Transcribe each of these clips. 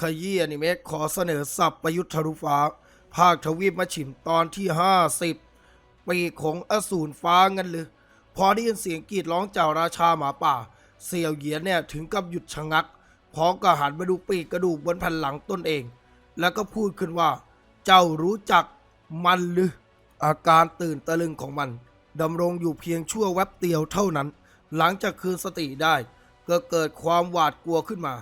ขยี้อนิเมะขอเสนอสับประยุทธ์ทะลุฟ้า ภาคทวีปมาชิมตอนที่ 50 ปีของอสูรฟ้างันเลยพอได้ยินเสียงกรีดร้องจากราชาหมาป่า เสี่ยวเหยียนเนี่ยถึงกับหยุดชะงัก พร้อมกับหันมาดูปีกกระดูกบนแผ่นหลังตนเอง แล้วก็พูดขึ้นว่า เจ้ารู้จักมันหรือ อาการตื่นตะลึงของมันดำรงอยู่เพียงชั่วแวบเดียวเท่านั้น หลังจากคืนสติได้ ก็เกิดความหวาดกลัวขึ้นมา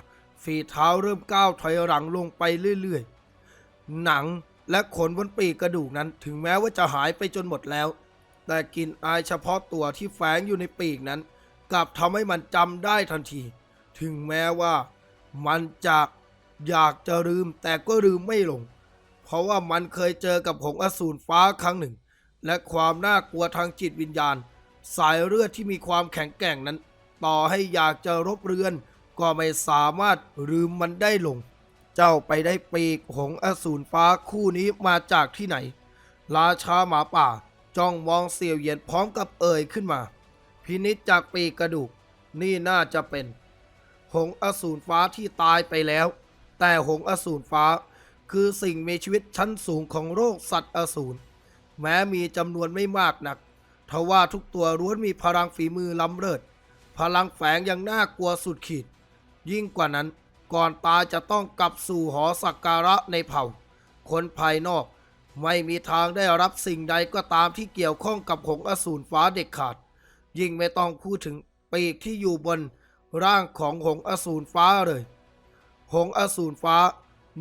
ฝีเท้าเริ่มก้าวถอยหลังลงไปเรื่อยๆ หนังและขนบนปีกกระดูกนั้นถึงแม้ว่าจะหายไปจนหมดแล้ว แต่กลิ่นอายเฉพาะตัวที่แฝงอยู่ในปีกนั้น กลับทำให้มันจำได้ทันที ถึงแม้ว่า มันจะอยากจะลืมแต่ก็ลืมไม่ลง เพราะว่ามันเคยเจอกับหงอสูรฟ้าครั้งหนึ่ง และความน่ากลัวทางจิตวิญญาณ สายเลือดที่มีความแข็งแกร่งนั้น ต่อให้อยากจะรบเรือน ก็ไม่สามารถลืมมันได้ลง เจ้าไปได้ปีกหงอสูรฟ้าคู่นี้มาจากที่ไหน ราชาหมาป่าจ้องมองเสี่ยวเหยียนพร้อมกับเอ่ยขึ้นมา พินิจจากปีกกระดูกนี่น่าจะเป็น หงอสูรฟ้าที่ตายไปแล้ว แต่หงอสูรฟ้าคือสิ่งมีชีวิตชั้นสูงของโลกสัตว์อสูร แม้มีจำนวนไม่มากนักทว่าทุกตัวล้วนมีพลังฝีมือล้ำเลิศ พลังแฝงยังน่ากลัวสุดขีด ยิ่งกว่านั้นก่อนตายจะต้องกลับสู่หอสักการะในเผ่า คนภายนอกไม่มีทางได้รับสิ่งใดก็ตามที่เกี่ยวข้องกับหงส์อสูรฟ้าเด็ดขาด ยิ่งไม่ต้องพูดถึงปีกที่อยู่บนร่างของหงส์อสูรฟ้าเลย หงส์อสูรฟ้า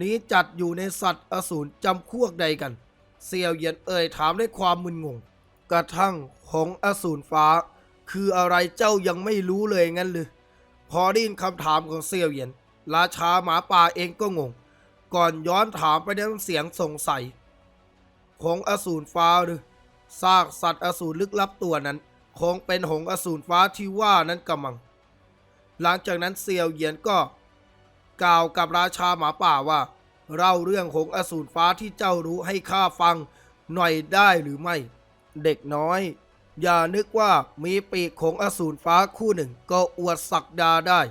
นี้จัดอยู่ในสัตว์อสูรจำพวกใดกันเสี่ยวเยียนเอ่ยถามด้วยความมึนงง กระทั่งหงส์อสูรฟ้า คืออะไรเจ้ายังไม่รู้เลยงั้นหรือ อได้ยินคำถามของเสี่ยวเยียน ราชาหมาป่าเองก็งง ก่อนย้อนถามไปด้วยเสียงสงสัยหงอสูรฟ้าหรือซากสัตว์อสูรลึกลับตัวนั้น คงเป็นหงอสูรฟ้าที่ว่านั้นกำมัง หลังจากนั้นเซียวเยียนก็ กล่าวกับราชาหมาป่าว่า เล่าเรื่องหงอสูรฟ้าที่เจ้ารู้ให้ข้าฟังหน่อยได้หรือไม่ เด็กน้อย อย่านึกว่ามีปีกของอสูรฟ้าคู่หนึ่ง ก็อวดศักดาได้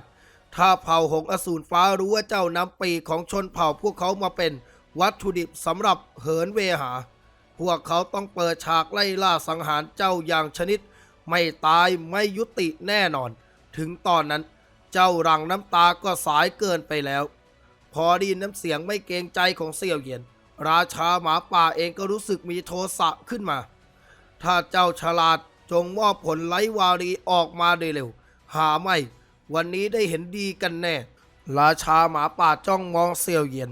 ถ้าเผ่าหงอสูรฟ้ารู้ว่าเจ้านำปีกของชนเผ่าพวกเขามาเป็นวัตถุดิบสำหรับเหินเวหา พวกเขาต้องเปิดฉากไล่ล่าสังหารเจ้าอย่างชนิด ไม่ตายไม่ยุติแน่นอน ถึงตอนนั้นเจ้ารังน้ำตาก็สายเกินไปแล้ว พอไดีน้ำเสียงไม่เกรงใจของเสี่ยวเหยียน ราชาหมาป่าเองก็รู้สึกมีโทสะขึ้นมา ถ้าเจ้าฉลาดจงมอบผลไร้วารีออกมาโดยเร็ว หาไม่ วันนี้ได้เห็นดีกันแน่ ราชาหมาป่าจ้องมองเสี่ยวเหยียน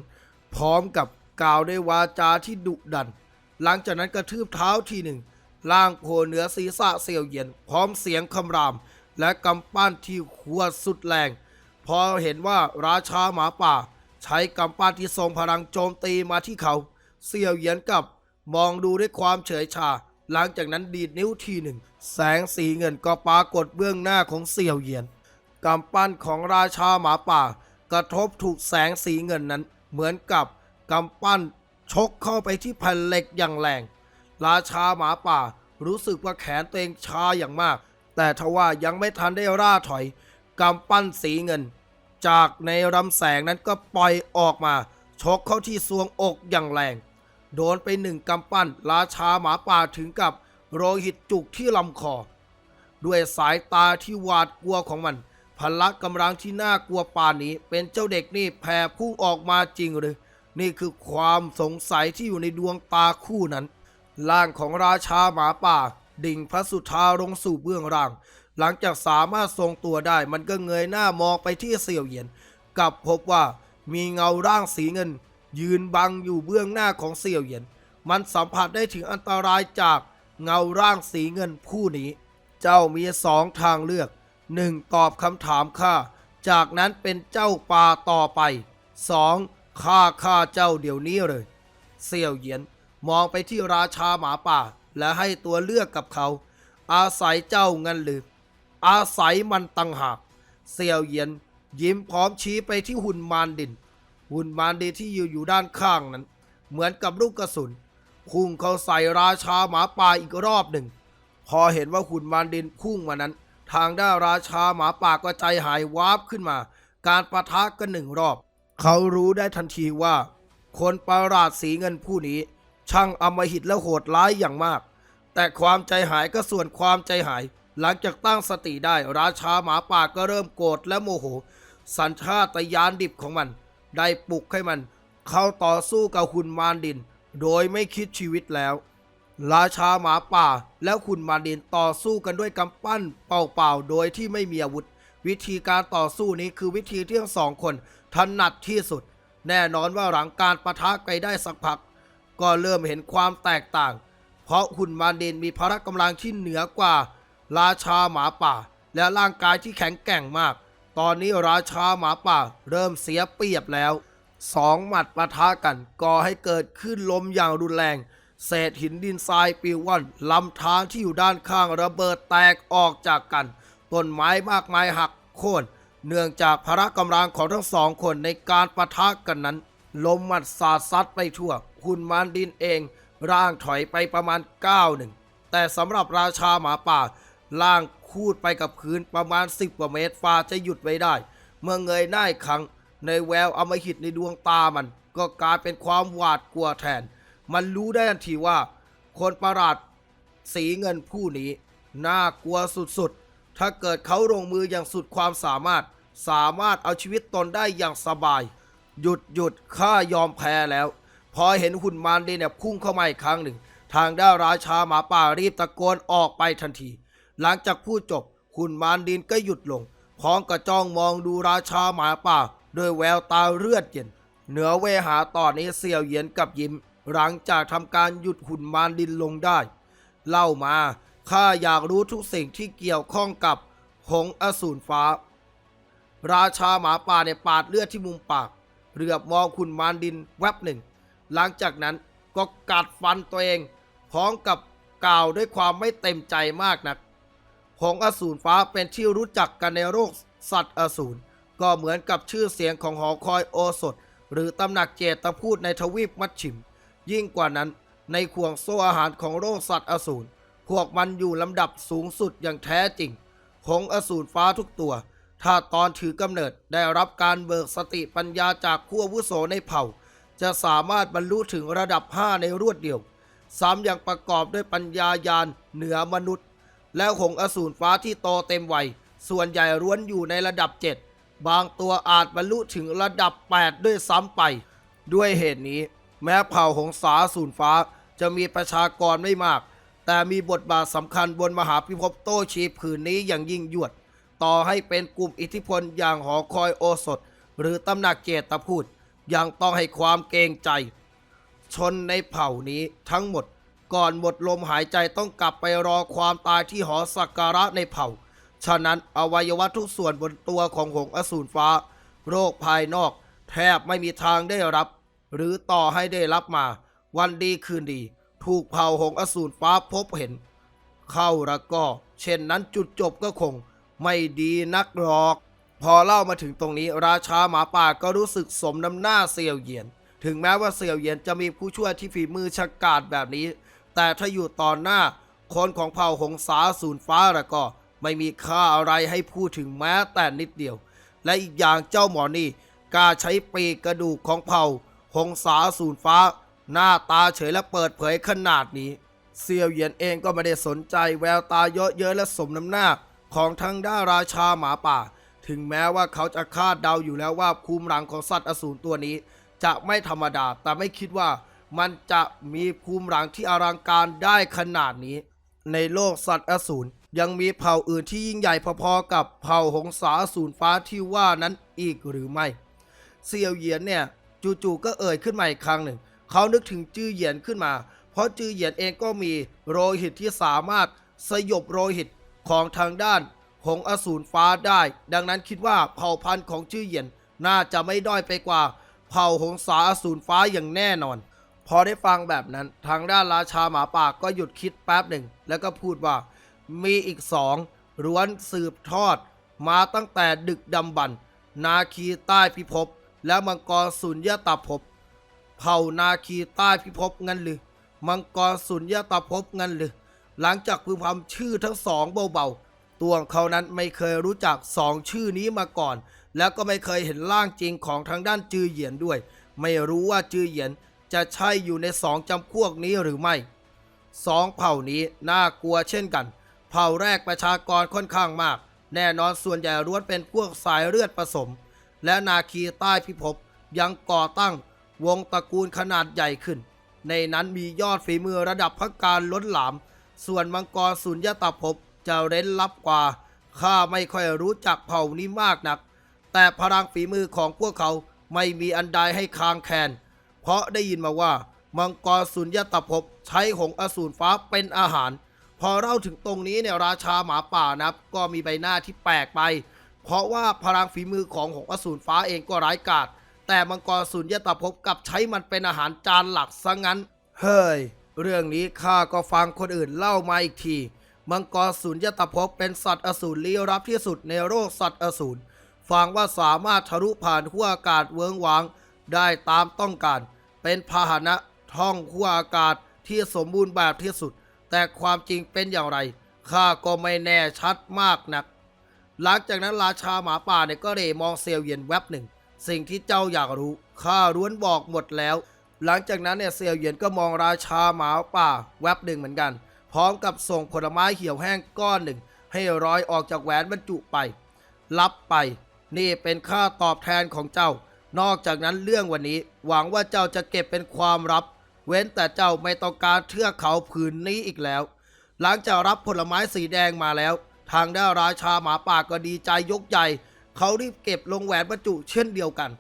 พร้อมกับกล่าวด้วยวาจาที่ดุดัน หลังจากนั้นกระทืบเท้าทีหนึ่งล่างโผล่เหนือศีรษะเสี่ยวเหยียน พร้อมเสียงคำราม และกำปั้นที่ขวดสุดแรง พอเห็นว่าราชาหมาป่า ใช้กำปั้นที่ทรงพลังโจมตีมาที่เขาเสี่ยวเหยียนกับมองดูด้วยความเฉยชา หลังจากนั้นดีดนิ้วทีหนึ่ง แสงสีเงินก็ปรากฏเบื้องหน้าของเสี่ยวเหยียนกำปั้นของราชาหมาป่า กระทบถูกแสงสีเงินนั้น เหมือนกับกำปั้นชกเข้าไปที่แผ่นเหล็กอย่างแรง ราชาหมาป่ารู้สึกว่าแขนตัวเองชาอย่างมาก แต่ทว่ายังไม่ทันได้ร่าถอยกำปั้นสีเงิน จากในลำแสงนั้นก็ปล่อยออกมาชกเข้าที่ซวงอกอย่างแรง โดนไปหนึ่งกำปั้น ราชาหมาป่าถึงกับโรหิตจุกที่ลำคอ ด้วยสายตาที่หวาดกลัวของมัน พละกำลังที่น่ากลัวป่านนี้ เป็นเจ้าเด็กนี่แผ่พุ่งออกมาจริงหรือ นี่คือความสงสัยที่อยู่ในดวงตาคู่นั้น ร่างของราชาหมาป่า ดิ่งพระสุธาลงสู่เบื้องล่าง หลังจากสามารถทรงตัวได้ มันก็เงยหน้ามองไปที่เสี่ยวเหยียนกลับพบว่ามีเงาร่างสีเงิน ยืนบังอยู่เบื้องหน้าของเสี่ยวเหยียน มันสัมผัสได้ถึงอันตรายจากเงาร่างสีเงินผู้นี้ เจ้ามีสองทางเลือกหนึ่งตอบคำถามข้า จากนั้นเป็นเจ้าป่าต่อไปสองฆ่าข้าเจ้าเดี๋ยวนี้เลย เสี่ยวเหยียนมองไปที่ราชาหมาป่า และให้ตัวเลือกกับเขา อาศัยเจ้างันหรืออาศัยมันตังหาก เสี่ยวเหยียนยิ้มพร้อมชี้ไปที่หุ่นมารดิน หุ่นมารดินที่อยู่อยู่ด้านข้างนั้น เหมือนกับลูกกระสุนพุ่งเข้าใส่ราชาหมาป่าอีกรอบหนึ่ง พอเห็นว่าหุ่นมารดินพุ่งมานั้น ทางด้านราชาหมาป่าก็ใจหายวาบขึ้นมา การประทะกันหนึ่งรอบ เขารู้ได้ทันทีว่า คนประหลาดสีเงินผู้นี้ ช่างอำมหิตและโหดร้ายอย่างมาก แต่ความใจหายก็ส่วนความใจหาย หลังจากตั้งสติได้ราชาหมาป่าก็เริ่มโกรธและโมโห สัญชาตญาณดิบของมัน ได้ปลุกให้มัน เข้าต่อสู้กับหุ่นมารดิน โดยไม่คิดชีวิตแล้ว ราชาหมาป่าและขุนมารดินต่อสู้กันด้วยกำปั้นเปล่าๆโดยที่ไม่มีอาวุธ วิธีการต่อสู้นี้คือวิธีที่ทั้งสองคนถนัดที่สุด แน่นอนว่าหลังการประทะไปได้สักพัก ก็เริ่มเห็นความแตกต่าง เพราะหุ่นมารดินมีพละกำลังที่เหนือกว่า ราชาหมาป่า และร่างกายที่แข็งแกร่งมาก ตอนนี้ราชาหมาป่าเริ่มเสียเปรียบแล้ว สองหมัดปะทะกันก่อให้เกิดขึ้นลมอย่างรุนแรง เศษหินดินทรายปลิวว่อนลำธารที่อยู่ด้านข้างระเบิดแตกออกจากกัน ต้นไม้มากมายหักโค่น เนื่องจากพละกำลังของทั้งสองคนในการปะทะกันนั้น ลมหมัดสาดซัดไปทั่วคุณมารดินเอง ร่างถอยไปประมาณก้าวหนึ่ง แต่สำหรับราชาหมาป่าล่าง คูดไปกับพื้นประมาณ 10 กว่าเมตรฟ้าจะหยุดไว้ได้ เมื่อเงยหน้าอีกครั้ง ในแววอมหิตในดวงตามัน ก็กลายเป็นความหวาดกลัวแทน มันรู้ได้ทันทีว่า คนประหลาดสีเงินผู้นี้ น่ากลัวสุดๆ ถ้าเกิดเขาลงมืออย่างสุดความสามารถ สามารถเอาชีวิตตนได้อย่างสบาย หยุดหยุดข้ายอมแพ้แล้ว พอเห็นหุ่นมารดีเนี่ยพุ่งเข้ามาอีกครั้งหนึ่ง ทางด้านราชาหมาป่ารีบตะโกนออกไปทันที หลังจากพูดจบหุ่นมารดินก็หยุดลง พร้อมกับจ้องมองดูราชาหมาป่าด้วยแววตาเลือดเย็น เหนือเวหาตอนนี้เสี่ยวเหยียนกับยิ้ม หลังจากทำการหยุดหุ่นมารดินลงได้ เล่ามาข้าอยากรู้ทุกสิ่งที่เกี่ยวข้องกับหงอสูรฟ้า ราชาหมาป่าเนี่ยปาดเลือดที่มุมปากเหลือบมองคุณมารดินแวบหนึ่ง หลังจากนั้นก็กัดฟันตัวเอง พร้อมกับกล่าวด้วยความไม่เต็มใจมากนัก หงอสูรฟ้าเป็นที่รู้จักกันในโลกสัตว์อสูรก็เหมือนกับชื่อเสียงของหอคอยโอสถ หรือตำหนักเจตพูดในทวีปมัชชิม ยิ่งกว่านั้นในข่วงโซ่อาหารของโลกสัตว์อสูรพวกมันอยู่ลำดับสูงสุดอย่างแท้จริงหงอสูรฟ้าทุกตัว ถ้าตอนถือกำเนิดได้รับการเบิกสติปัญญาจากผู้อาวุโสในเผ่า จะสามารถบรรลุถึงระดับ 5 ในรวดเดียว ซ้ำยังประกอบด้วยปัญญายาณเหนือมนุษย์ และหงส์อสูรฟ้าที่โตเต็มวัย ส่วนใหญ่ร้วนอยู่ในระดับ 7 บางตัวอาจบรรลุถึงระดับ 8 ด้วยซ้ำไป ด้วยเหตุนี้ แม้เผ่าหงสาสูรฟ้าจะมีประชากรไม่มาก แต่มีบทบาทสำคัญบนมหาพิภพโตชีผืนนี้อย่างยิ่งยวด ต่อให้เป็นกลุ่มอิทธิพลอย่างหอคอยโอสถ หรือตำหนักเจตพูดยังต้องให้ความเกรงใจ ชนในเผ่านี้ทั้งหมด ก่อนหมดลมหายใจต้องกลับไปรอความตายที่หอสักการะในเผ่า ฉะนั้นอวัยวะทุกส่วนบนตัวของหงส์อสูรฟ้า โรคภายนอก แทบไม่มีทางได้รับ หรือต่อให้ได้รับมา วันดีคืนดี ถูกเผ่าหงส์อสูรฟ้าพบเห็น เข้าแล้วก็ เช่นนั้นจุดจบก็คง ไม่ดีนักหรอก พอเล่ามาถึงตรงนี้ราชาหมาป่าก็รู้สึกสมน้ำหน้าเซียวเยียนถึงแม้ว่าเซียวเยียนจะมีผู้ช่วยที่ฝีมือฉกาจแบบนี้ แต่ถ้าอยู่ตอนหน้า คนของเผ่าหงสาสูนฟ้าแล้วก็ ไม่มีค่าอะไรให้พูดถึงแม้แต่นิดเดียว และอีกอย่างเจ้าหมอนี่กล้าใช้ปีกกระดูกของเผ่า หงสาสูนฟ้า หน้าตาเฉยและเปิดเผยขนาดนี้ เซียวเหยียนเองก็ไม่ได้สนใจแววตาเยอะเย้ยและสมน้ำหน้าของทางด้านราชาหมาป่า ถึงแม้ว่าเขาจะคาดเดาอยู่แล้วว่าภูมิหลังของสัตว์อสูรตัวนี้ จะไม่ธรรมดาแต่ไม่คิดว่า มันจะมีภูมิหลังที่อลังการได้ขนาดนี้ ในโลกสัตว์อสูรยังมีเผ่าอื่นที่ยิ่งใหญ่พอๆกับเผ่าหงสาอสูรฟ้าที่ว่านั้นอีกหรือไม่เซียวเหยียนเนี่ยจู่ๆก็เอ่ยขึ้นมาอีกครั้งหนึ่ง เขานึกถึงจื้อเหยียนขึ้นมา เพราะจื้อเหยียนเองก็มีโรหิตที่สามารถสยบโรหิตของทางด้านหงอสูรฟ้าได้ ดังนั้นคิดว่าเผ่าพันธุ์ของจื้อเหยียนน่าจะไม่ด้อยไปกว่า เผ่าหงสาอสูรฟ้าอย่างแน่นอน พอได้ฟังแบบนั้น ทางด้านราชาหมาป่าก็หยุดคิดแป๊บหนึ่ง แล้วก็พูดว่ามีอีกสองร้วนสืบทอด มาตั้งแต่ดึกดำบรรนาคีใต้พิภพและมังกรสุญญาตภพเผ่านาคีใต้พิภพงั้นหรือมังกรสุญญาตภพงั้นหรือหลังจากพึมพำชื่อทั้งสองเบาๆ ตัวของเขานั้นไม่เคยรู้จักสองชื่อนี้มาก่อน แล้วก็ไม่เคยเห็นร่างจริงของทางด้านจือเหยียนด้วย ไม่รู้ว่าจือเหยียน จะใช่อยู่ในสองจำพวกนี้หรือไม่สองเผ่านี้น่ากลัวเช่นกัน เผ่าแรกประชากรค่อนข้างมาก แน่นอนส่วนใหญ่ล้วนเป็นพวกสายเลือดผสม และนาคีใต้พิภพยังก่อตั้งวงตระกูลขนาดใหญ่ขึ้น ในนั้นมียอดฝีมือระดับพักการล้นหลาม ส่วนมังกรสุญญตภพจะเร้นลับกว่า ข้าไม่ค่อยรู้จักเผ่านี้มากนัก แต่พลังฝีมือของพวกเขาไม่มีอันใดให้คางแคน เพราะได้ยินมาว่ามังกรสุญญตภพใช้หงอสูรฟ้าเป็นอาหาร พอเล่าถึงตรงนี้เนี่ยราชาหมาป่านับ ก็มีใบหน้าที่แปลกไป เพราะว่าพลังฝีมือของหงอสูรฟ้าเองก็ร้ายกาจแต่มังกรสุญญตภพกลับใช้มันเป็นอาหารจานหลักซะงั้น เฮ้ย เรื่องนี้ข้าก็ฟังคนอื่นเล่ามาอีกที มังกรสุญญตภพเป็นสัตว์อสูรลี้ลับที่สุดในโลกสัตว์อสูรฟังว่าสามารถทะลุผ่านขั้วอากาศเวิงวางได้ตามต้องการ เป็นพาหนะท่องขั้วอากาศที่สมบูรณ์แบบที่สุด แต่ความจริงเป็นอย่างไรข้าก็ไม่แน่ชัดมากนัก หลังจากนั้นราชาหมาป่าเนี่ยก็เรมองเซียวเยียนแวบหนึ่ง สิ่งที่เจ้าอยากรู้ข้าร้วนบอกหมดแล้ว หลังจากนั้นเนี่ยเซียวเยียนก็มองราชาหมาป่าแวบหนึ่งเหมือนกัน พร้อมกับส่งผลไม้เหี่ยวแห้งก้อนหนึ่ง ให้ร้อยออกจากแหวนบรรจุไป รับไป นี่เป็นค่าตอบแทนของเจ้า นอกจากนั้นเรื่องวันนี้หวังว่าเจ้าจะเก็บเป็นความลับ เว้นแต่เจ้าไม่ต้องการเทือกเขาผืนนี้อีกแล้ว หลังจากรับผลไม้สีแดงมาแล้ว ทางด้านราชาหมาป่าก็ดีใจยกใหญ่เขารีบเก็บลงแหวนบรรจุเช่นเดียวกัน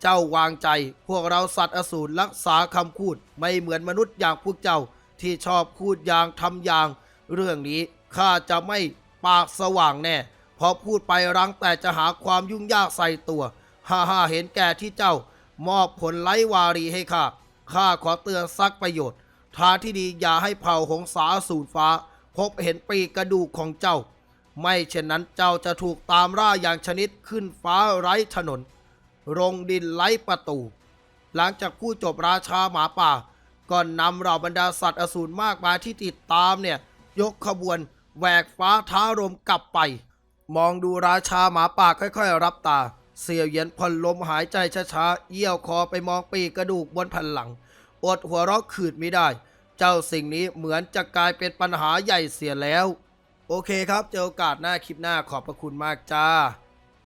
เจ้าวางใจพวกเราสัตว์อสูรรักษาคำพูดไม่เหมือนมนุษย์อย่างพวกเจ้าที่ชอบพูดอย่างทำอย่าง เรื่องนี้ข้าจะไม่ปากสว่างแน่พราะพูดไปรังแต่จะหาความยุ่งยากใส่ตัว ฮ่าฮ่าเห็นแก่ที่เจ้ามอบผลไร้วารีให้ข้า ข้าขอเตือนซักประโยชน์ ทางที่ดีอย่าให้เผ่าหงสาสูรฟ้า พบเห็นปีกกระดูกของเจ้า ไม่เช่นนั้นเจ้าจะถูกตามล่าอย่างชนิดขึ้นฟ้าไร้ถนนลงดินไร้ประตู หลังจากผู้จบราชาหมาป่าก็นำเหล่าบรรดาสัตว์อสูรมากมายที่ติดตามเนี่ย ยกขบวนแหวกฟ้าท้าลมกลับไป มองดูราชาหมาป่าค่อย ๆ รับตา เสี่ยวเหยียนผ่อนลมหายใจช้าๆเยี่ยวคอไปมองปีกกระดูกบนแผ่นหลัง อดหัวเราะขืดไม่ได้ เจ้าสิ่งนี้เหมือนจะกลายเป็นปัญหาใหญ่เสียแล้ว โอเคครับ เจอโอกาสหน้าคลิปหน้าขอบพระคุณมากจ้า